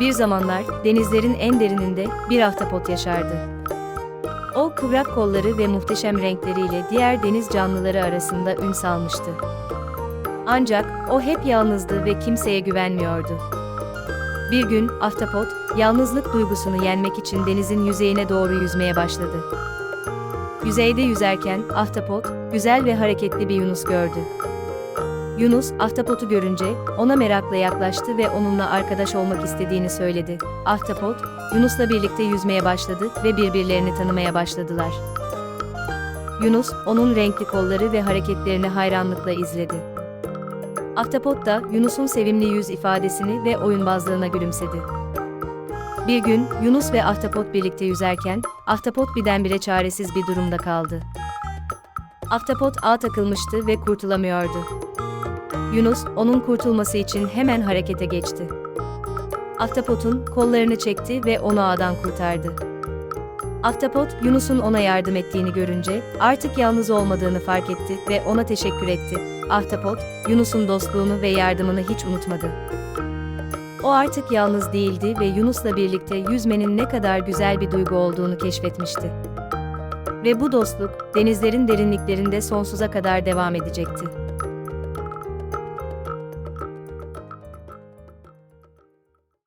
Bir zamanlar denizlerin en derininde bir ahtapot yaşardı. O kıvrak kolları ve muhteşem renkleriyle diğer deniz canlıları arasında ün salmıştı. Ancak o hep yalnızdı ve kimseye güvenmiyordu. Bir gün ahtapot yalnızlık duygusunu yenmek için denizin yüzeyine doğru yüzmeye başladı. Yüzeyde yüzerken ahtapot güzel ve hareketli bir yunus gördü. Yunus, ahtapotu görünce ona merakla yaklaştı ve onunla arkadaş olmak istediğini söyledi. Ahtapot, Yunus'la birlikte yüzmeye başladı ve birbirlerini tanımaya başladılar. Yunus, onun renkli kolları ve hareketlerini hayranlıkla izledi. Ahtapot da Yunus'un sevimli yüz ifadesini ve oyunbazlığına gülümsedi. Bir gün Yunus ve Ahtapot birlikte yüzerken, Ahtapot birdenbire çaresiz bir durumda kaldı. Ahtapot ağa takılmıştı ve kurtulamıyordu. Yunus, onun kurtulması için hemen harekete geçti. Ahtapot'un kollarını çekti ve onu ağdan kurtardı. Ahtapot, Yunus'un ona yardım ettiğini görünce artık yalnız olmadığını fark etti ve ona teşekkür etti. Ahtapot, Yunus'un dostluğunu ve yardımını hiç unutmadı. O artık yalnız değildi ve Yunus'la birlikte yüzmenin ne kadar güzel bir duygu olduğunu keşfetmişti. Ve bu dostluk denizlerin derinliklerinde sonsuza kadar devam edecekti.